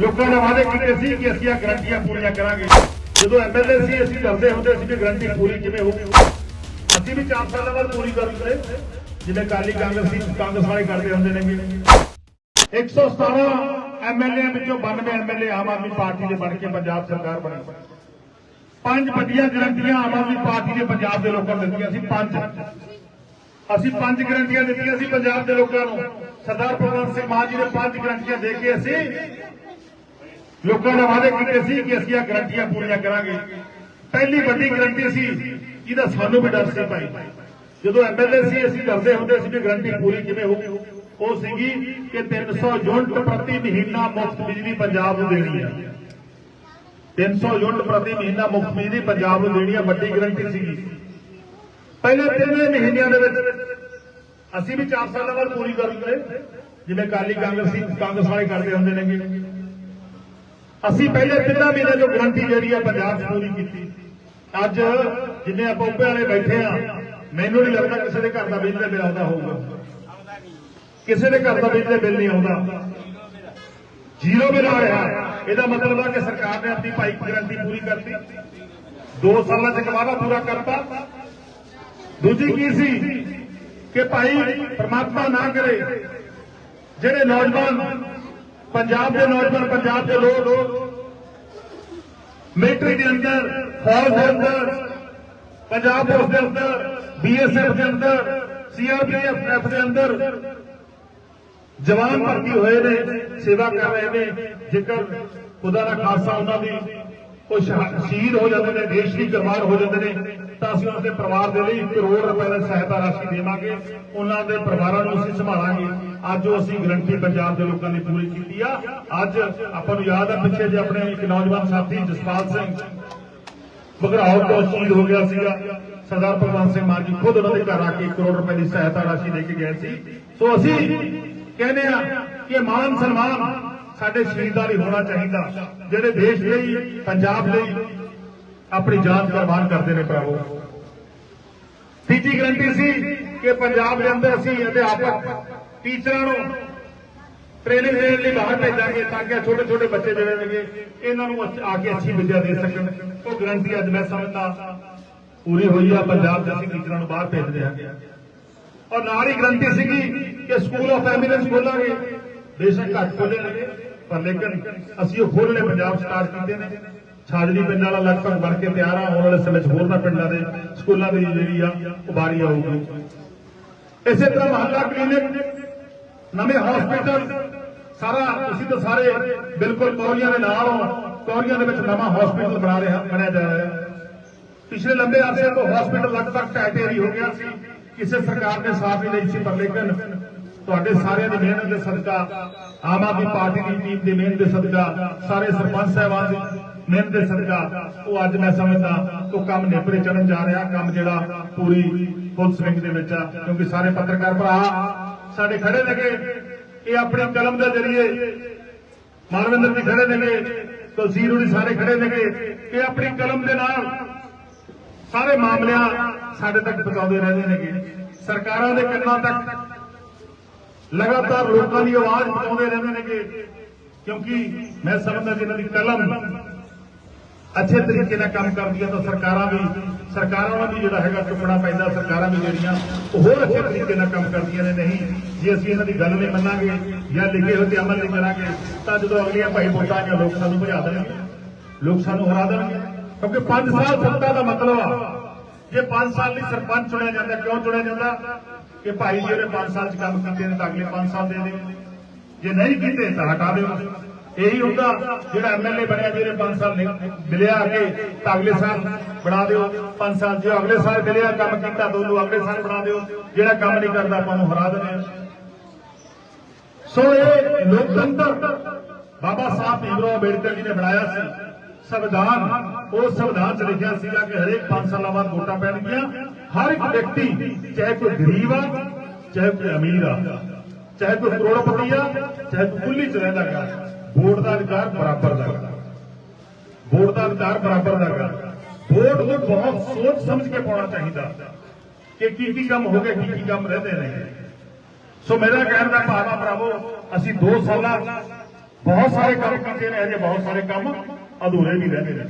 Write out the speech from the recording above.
ਲੋਕਾਂ ਨੇ ਵਾਅਦੇ ਕੀਤੇ ਸੀ ਕਿ ਅਸੀਂ ਇਹ ਗਰੰਟੀਆਂ ਪੂਰੀਆਂ ਕਰਾਂਗੇ। ਜਦੋਂ ਐਮਐਲਏ ਸੀ, ਅਸੀਂ ਡਰਦੇ ਹੁੰਦੇ ਸੀ ਕਿ ਗਰੰਟੀ ਪੂਰੀ ਕਿਵੇਂ ਹੋਊਗੀ। ਅਸੀਂ ਵੀ 4 ਸਾਲਾਂ ਬਾਅਦ ਪੂਰੀ ਕਰਾਂਗੇ ਜਿਵੇਂ ਕਾਲੀ ਕਾਂਗਰਸੀ ਕਾਂਗਰਸ ਵਾਲੇ ਕਰਦੇ ਹੁੰਦੇ ਨੇਗੇ। 117 ਐਮਐਲਏ ਵਿੱਚੋਂ 92 ਐਮਐਲਏ ਆਮ ਆਦਮੀ ਪਾਰਟੀ ਦੇ ਬਣ ਕੇ ਪੰਜਾਬ ਸਰਕਾਰ ਬਣੀ। ਪੰਜ ਵੱਡੀਆਂ ਗਰੰਟੀਆਂ ਆਮ ਆਦਮੀ ਪਾਰਟੀ ਨੇ ਪੰਜਾਬ ਦੇ ਲੋਕਾਂ ਨੂੰ ਦਿੱਤੀਆਂ ਸੀ, ਪੰਜ। ਅਸੀਂ ਪੰਜ ਗਰੰਟੀਆਂ ਦਿੱਤੀਆਂ ਸੀ ਪੰਜਾਬ ਦੇ ਲੋਕਾਂ ਨੂੰ। ਸਰਦਾਰ ਭਗਵੰਤ ਸਿੰਘ ਮਾਨ ਜੀ ਨੇ ਪੰਜ ਗਰੰਟੀਆਂ ਦੇ ਕੇ ਅਸੀਂ ਲੋਕਾਂ ਨੇ ਵਾਅਦੇ ਕੀਤੇ ਸੀ ਕਿ ਅਸੀਂ ਇਹ ਗਰੰਟੀਆਂ ਪੂਰੀਆਂ ਕਰਾਂਗੇ। ਪਹਿਲੀ ਵੱਡੀ ਗਰੰਟੀ ਸੀ ਇਹਦਾ ਸਾਨੂੰ ਵੀ ਡਰ ਸੀ ਭਾਈ। ਜਦੋਂ ਐਮਐਲਏ ਸੀ, ਅਸੀਂ ਡਰਦੇ ਹੁੰਦੇ ਸੀ ਕਿ ਗਰੰਟੀ ਪੂਰੀ ਕਿਵੇਂ ਹੋਊਗੀ। ਉਹ ਸੀਗੀ ਕਿ 300 ਯੂਨਿਟ ਪ੍ਰਤੀ ਮਹੀਨਾ ਮੁਫਤ ਬਿਜਲੀ ਪੰਜਾਬ ਨੂੰ ਦੇਣੀ ਹੈ 300 ਯੂਨਿਟ ਪ੍ਰਤੀ ਮਹੀਨਾ ਮੁਫਤ ਬਿਜਲੀ ਪੰਜਾਬ ਨੂੰ ਦੇਣੀ ਹੈ ਵੱਡੀ ਗਰੰਟੀ ਸੀਗੀ। ਪਹਿਲੇ ਤਿੰਨੇ ਮਹੀਨਿਆਂ ਦੇ ਵਿੱਚ ਅਸੀਂ ਵੀ 4 ਸਾਲਾਂ ਬਾਅਦ ਪੂਰੀ ਕਰਾਂਗੇ ਜਿਵੇਂ ਕਾਲੀ ਕਾਂਗਰਸੀ, ਕਾਂਗਰਸ ਵਾਲੇ ਕਰਦੇ ਹੁੰਦੇ ਨੇਗੇ। ਅਸੀਂ ਪਹਿਲੇ ਤਿੰਨਾਂ ਮਹੀਨਿਆਂ ਜੋ ਗਰੰਟੀ ਜਿਹੜੀ ਆ ਪੰਜਾਬ 'ਚ ਪੂਰੀ ਕੀਤੀ। ਅੱਜ ਜਿੰਨੇ ਆਪਾਂ ਉੱਪਰ ਵਾਲੇ ਬੈਠੇ ਆ, ਮੈਨੂੰ ਨਹੀਂ ਲੱਗਦਾ ਕਿਸੇ ਦੇ ਘਰ ਦਾ ਬਿਜਲੀ ਦਾ ਬਿੱਲ ਆਉਂਦਾ ਹੋਊਗਾ। ਕਿਸੇ ਦੇ ਘਰ ਦਾ ਬਿਜਲੀ ਦਾ ਬਿੱਲ ਨਹੀਂ ਆਉਂਦਾ। ਜ਼ੀਰੋ ਬਿੱਲ ਆ ਰਿਹਾ। ਇਹਦਾ ਮਤਲਬ ਆ ਕਿ ਸਰਕਾਰ ਨੇ ਆਪਣੀ ਭਾਈ ਗਰੰਟੀ ਪੂਰੀ ਕਰਤੀ। 2 ਸਾਲਾਂ 'ਚ ਕਮਾਵਾ ਪੂਰਾ ਕਰਤਾ। ਦੂਜੀ ਕੀ ਸੀ ਕਿ ਭਾਈ ਪ੍ਰਮਾਤਮਾ ਨਾ ਕਰੇ, ਜਿਹੜੇ ਨੌਜਵਾਨ ਪੰਜਾਬ ਦੇ ਨੌਜਵਾਨ, ਪੰਜਾਬ ਦੇ ਲੋਕ। ਮਿਲਟਰੀ ਦੇ ਅੰਦਰ, ਫੌਜ ਦੇ ਅੰਦਰ, ਪੰਜਾਬ ਪੁਲਿਸ ਦੇ ਅੰਦਰ ਬੀਐਸਐਫ ਦੇ ਅੰਦਰ ਸੀਆਰਪੀਐਫ ਦੇ ਅੰਦਰ ਜਵਾਨ ਭਰਤੀ ਹੋਏ ਨੇ, ਸੇਵਾ ਕਰ ਰਹੇ ਨੇ। ਜੇਕਰ ਖੁਦਾ ਦਾ ਖਾਲਸਾ ਉਹਨਾਂ ਦੀ ਉਹ ਸ਼ਹੀਦ ਹੋ ਜਾਂਦੇ ਨੇ, ਦੇਸ਼ ਦੀ ਕੁਰਬਾਨ ਹੋ ਜਾਂਦੇ ਨੇ, ਤਾਂ ਅਸੀਂ ਉਹਨਾਂ ਦੇ ਪਰਿਵਾਰ ਦੇ ਲਈ 1 ਕਰੋੜ ਰੁਪਏ ਦੀ ਸਹਾਇਤਾ ਰਾਸ਼ੀ ਦੇਵਾਂਗੇ। ਉਹਨਾਂ ਦੇ ਪਰਿਵਾਰਾਂ ਨੂੰ ਅਸੀਂ ਸੰਭਾਲਾਂਗੇ। ਅੱਜ ਉਹ ਅਸੀਂ ਗਰੰਟੀ ਪੰਜਾਬ ਦੇ ਲੋਕਾਂ ਦੀ ਪੂਰੀ ਕੀਤੀ ਆ। ਅੱਜ ਆਪਾਂ ਨੂੰ ਯਾਦ ਆ ਪਿੱਛੇ ਜੇ ਆਪਣੇ ਇੱਕ ਨੌਜਵਾਨ ਸਾਥੀ, ਜਸਪਾਲ ਸਿੰਘ। ਬਗਰਾਉ ਤੋਂ ਸ਼ਹੀਦ ਹੋ ਗਿਆ ਸੀਗਾ। ਸਰਦਾਰ ਭਗਵੰਤ ਸਿੰਘ ਮਾਨ ਜੀ ਖੁਦ ਉਹਨਾਂ ਦੇ ਘਰ ਆ ਕੇ 1 ਕਰੋੜ ਰੁਪਏ ਦੀ ਸਹਾਇਤਾ ਰਾਸ਼ੀ ਦੇ ਕੇ ਗਏ ਸੀ। ਸੋ ਅਸੀਂ ਕਹਿੰਦੇ ਆ ਕਿ ਮਾਨ ਸਨਮਾਨ ਸਾਡੇ ਸ਼ਹੀਦਾਂ ਲਈ ਹੋਣਾ ਚਾਹੀਦਾ, ਜਿਹੜੇ ਦੇਸ਼ ਲਈ, ਪੰਜਾਬ ਲਈ ਆਪਣੀ ਜਾਨ ਕੁਰਬਾਨ ਕਰਦੇ ਨੇ ਭਰਾਵੋ। ਤੀਜੀ ਗਰੰਟੀ ਸੀ ਕਿ ਪੰਜਾਬ ਦੇ ਅੰਦਰ ਅਸੀਂ ਅਧਿਆਪਕ ਟੀਚਰਾਂ ਨੂੰ ਟ੍ਰੇਨਿੰਗ ਦੇਣ ਲਈ ਬਾਹਰ ਭੇਜਾਂਗੇ ਤਾਂ ਕਿ ਛੋਟੇ ਛੋਟੇ ਬੱਚੇ ਜਿਹੜੇ ਨੇਗੇ, ਇਹਨਾਂ ਨੂੰ ਆ ਕੇ ਅੱਛੀ ਵਿੱਦਿਆ ਦੇ ਸਕਣ। ਉਹ ਗਰੰਟੀ ਅੱਜ ਮੈਂ ਸਮਝਦਾ, ਪੂਰੀ ਹੋਈ ਆ, ਪੰਜਾਬ ਦੇ ਅਸੀਂ ਟੀਚਰਾਂ ਨੂੰ ਬਾਹਰ ਭੇਜਦੇ ਹਾਂ। ਔਰ ਨਾਲ ਹੀ ਗਰੰਟੀ ਸੀਗੀ ਕਿ ਸਕੂਲ ਆਫ ਐਮੀਨੈਂਸ ਖੋਲਾਂਗੇ। ਬੇਸ਼ੱਕ ਘੱਟ ਖੋਲਣਗੇ ਪਰ ਲੇਕਿਨ ਅਸੀਂ ਉਹ ਖੋਲਣੇ ਪੰਜਾਬ ਸਟਾਰਟ ਕੀਤੇ ਨੇ। ਛਾਜਲੀ ਪਿੰਡ ਵਾਲਾ ਲਗਭਗ ਬਣ ਕੇ ਤਿਆਰ ਆ, ਆਉਣ ਵਾਲੇ ਸਮੇਂ 'ਚ ਹੋਰਨਾਂ ਪਿੰਡਾਂ ਦੇ ਸਕੂਲਾਂ ਦੀ ਜਿਹੜੀ ਆ ਉਹ ਆਊਗੀ। ਇਸੇ ਤਰ੍ਹਾਂ ਮਹੱਲਾ ਕਲੀਨਿਕ, ਨਵੇਂ ਹਸਪੀਟਲ ਸਾਰਾ ਤੁਸੀਂ ਤਾਂ ਸਾਰੇ, ਬਿਲਕੁਲ ਕੌਰੀਆਂ ਦੇ ਨਾਲ ਹੋ, ਕੌਰੀਆਂ ਦੇ ਵਿੱਚ ਨਵਾਂ ਹਸਪੀਟਲ ਬਣਾ ਰਿਹਾ, ਬਣਿਆ ਜਾ ਰਿਹਾ। ਪਿਛਲੇ ਲੰਬੇ ਅਰਸੇ ਤੋਂ ਹਸਪੀਟਲ ਲਗਭਗ ਢਹਿ ਹੋ ਗਿਆ ਸੀ। ਕਿਸੇ ਸਰਕਾਰ ਨੇ ਸਾਥ ਨਹੀਂ ਲਈ ਸੀ, ਪਰ ਲੇਕਿਨ ਤੁਹਾਡੇ ਸਾਰਿਆਂ ਦੀ ਮਿਹਨਤ ਦੇ ਸਦਕਾ ਆਮ ਆਦਮੀ ਪਾਰਟੀ ਦੀ ਟੀਮ ਦੀ ਮਿਹਨਤ ਦੇ ਸਦਕਾ ਸਾਰੇ ਸਰਪੰਚ ਸਾਹਿਬਾਨ ਦੀ ਮਿਹਨਤ ਦੇ ਸਦਕਾ ਉਹ ਅੱਜ ਮੈਂ ਸਮਝਦਾ ਉਹ ਕੰਮ ਨੇਪਰੇ ਚੜਨ ਜਾ ਰਿਹਾ, ਕੰਮ ਜਿਹੜਾ ਪੂਰੀ ਫੁੱਲ ਸਵਿੰਗ ਦੇ ਵਿੱਚ ਆ, ਕਿਉਂਕਿ ਸਾਰੇ ਪੱਤਰਕਾਰ ਭਰਾ ਸਾਡੇ ਖੜੇ ਨੇਗੇ। ਇਹ ਆਪਣੀ ਕਲਮ ਦੇ ਜ਼ਰੀਏ ਮਾਨਵਿੰਦਰ ਜੀ ਖੜੇ ਨੇਗੇ ਤਲਸੀਰ ਹੋਣੀ ਸਾਰੇ ਖੜੇ ਨੇਗੇ। ਇਹ ਆਪਣੀ ਕਲਮ ਦੇ ਨਾਲ ਸਾਰੇ ਮਾਮਲਿਆਂ ਸਾਡੇ ਤੱਕ ਪਹੁੰਚਾਉਂਦੇ ਰਹਿੰਦੇ ਨੇਗੇ। ਸਰਕਾਰਾਂ ਦੇ ਕੰਨਾਂ ਤੱਕ ਲਗਾਤਾਰ ਲੋਕਾਂ ਦੀ ਆਵਾਜ਼ ਪਹੁੰਚਾਉਂਦੇ ਰਹਿੰਦੇ ਨੇਗੇ, ਕਿਉਂਕਿ ਮੈਂ ਸਮਝਦਾ ਜਿਨ੍ਹਾਂ ਦੀ ਕਲਮ ਅੱਛੇ ਤਰੀਕੇ ਨਾਲ ਕੰਮ ਕਰਦੀਆਂ ਤਾਂ ਸਰਕਾਰਾਂ ਵੀ, ਸਰਕਾਰਾਂ ਨੂੰ ਵੀ ਜਿਹੜਾ ਹੈਗਾ ਚੁੱਕਣਾ ਪੈਂਦਾ, ਸਰਕਾਰਾਂ ਵੀ ਜਿਹੜੀਆਂ ਉਹ ਹੋਰ ਅੱਛੇ ਤਰੀਕੇ ਨਾਲ ਕੰਮ ਕਰਦੀਆਂ ਨੇ, ਨਹੀਂ, ਜੇ ਅਸੀਂ ਇਹਨਾਂ ਦੀ ਗੱਲ ਨਹੀਂ ਮੰਨਾਂਗੇ ਜਾਂ ਲਿਖੇ ਹੋਏ ਤੇ ਅਮਲ ਨਹੀਂ ਕਰਾਂਗੇ, ਤਾਂ ਜਦੋਂ ਅਗਲੀਆਂ ਭਾਈ ਵੋਟਾਂ ਆਈਆਂ, ਲੋਕ ਸਾਨੂੰ ਭਜਾ ਦੇਣਗੇ, ਲੋਕ ਸਾਨੂੰ ਹਰਾ ਦੇਣਗੇ, ਕਿਉਂਕਿ 5 ਸਾਲ ਸੱਤਾ ਦਾ ਮਤਲਬ ਆ। ਜੇ 5 ਸਾਲ ਲਈ ਸਰਪੰਚ ਚੁਣਿਆ ਜਾਂਦਾ, ਕਿਉਂ ਚੁਣਿਆ ਜਾਂਦਾ? ਕਿ ਭਾਈ ਜੀ ਉਹਨੇ 5 ਸਾਲ ਚ ਕੰਮ ਕੀਤੇ ਨੇ, ਤਾਂ ਅਗਲੇ 5 ਸਾਲ ਦੇ ਦਿਓ ਜੇ ਨਹੀਂ ਕੀਤੇ, ਤਾਂ ਹਟਾ ਦਿਓ। ਇਹੀ ਹੁੰਦਾ ਜਿਹੜਾ ਐਮਐਲਏ ਬਣਿਆ, ਜਿਹਨੇ 5 ਸਾਲ ਮਿਲਿਆ ਅੱਗੇ, ਤਾਂ ਅਗਲੇ ਸਾਲ ਬਣਾ ਦਿਓ। 5 ਸਾਲ ਜੇ ਅਗਲੇ ਸਾਲ ਮਿਲਿਆ, ਕੰਮ ਕੀਤਾ ਤਾਂ ਉਹਨੂੰ ਅਗਲੇ ਸਾਲ ਬਣਾ ਦਿਓ। ਜਿਹੜਾ ਕੰਮ ਨਹੀਂ ਕਰਦਾ, ਆਪਾਂ ਨੂੰ ਹਰਾ ਦਿੰਦੇ ਸੋ ਇਹ ਲੋਕਤੰਤਰ, ਬਾਬਾ ਸਾਹਿਬ ਭੀਮਰਾਓ ਅੰਬੇਡਕਰ ਜੀ ਨੇ ਬਣਾਇਆ ਸੀ। ਸੰਵਿਧਾਨ, ਉਹ ਸੰਵਿਧਾਨ ਚ ਲਿਖਿਆ ਸੀਗਾ ਕਿ ਹਰੇਕ 5 ਸਾਲਾਂ ਬਾਅਦ ਵੋਟਾਂ ਪੈਣਗੀਆਂ। ਹਰ ਇੱਕ ਵਿਅਕਤੀ, ਚਾਹੇ ਕੋਈ ਗਰੀਬ ਆ, ਚਾਹੇ ਕੋਈ ਅਮੀਰ ਆ, ਚਾਹੇ ਕੋਈ ਕਰੋੜਪਤੀ ਆ, ਚਾਹੇ ਕੋਈ ਕੁੱਲੀ ਚ ਰਹਿੰਦਾ ਗਾ। ਵੋਟ ਦਾ ਅਧਿਕਾਰ ਬਰਾਬਰ ਦਾ ਗਾ। ਵੋਟ ਦਾ ਅਧਿਕਾਰ ਬਰਾਬਰ ਦਾ ਗਾ। ਵੋਟ ਨੂੰ ਬਹੁਤ ਸੋਚ ਸਮਝ ਕੇ ਪਾਉਣਾ ਚਾਹੀਦਾ ਕਿ ਕੀ ਕੀ ਕੰਮ ਹੋ ਗਏ, ਕੀ ਕੀ ਕੰਮ ਰਹਿੰਦੇ ਨੇ ਸੋ ਮੇਰਾ ਕਹਿਣ ਦਾ ਭਾਵ ਆ ਭਰਾਵੋ, ਅਸੀਂ 2 ਸਾਲਾਂ ਬਹੁਤ ਸਾਰੇ ਕੰਮ ਕੀਤੇ ਨੇ ਹਜੇ ਬਹੁਤ ਸਾਰੇ ਕੰਮ ਅਧੂਰੇ ਵੀ ਰਹਿੰਦੇ ਨੇ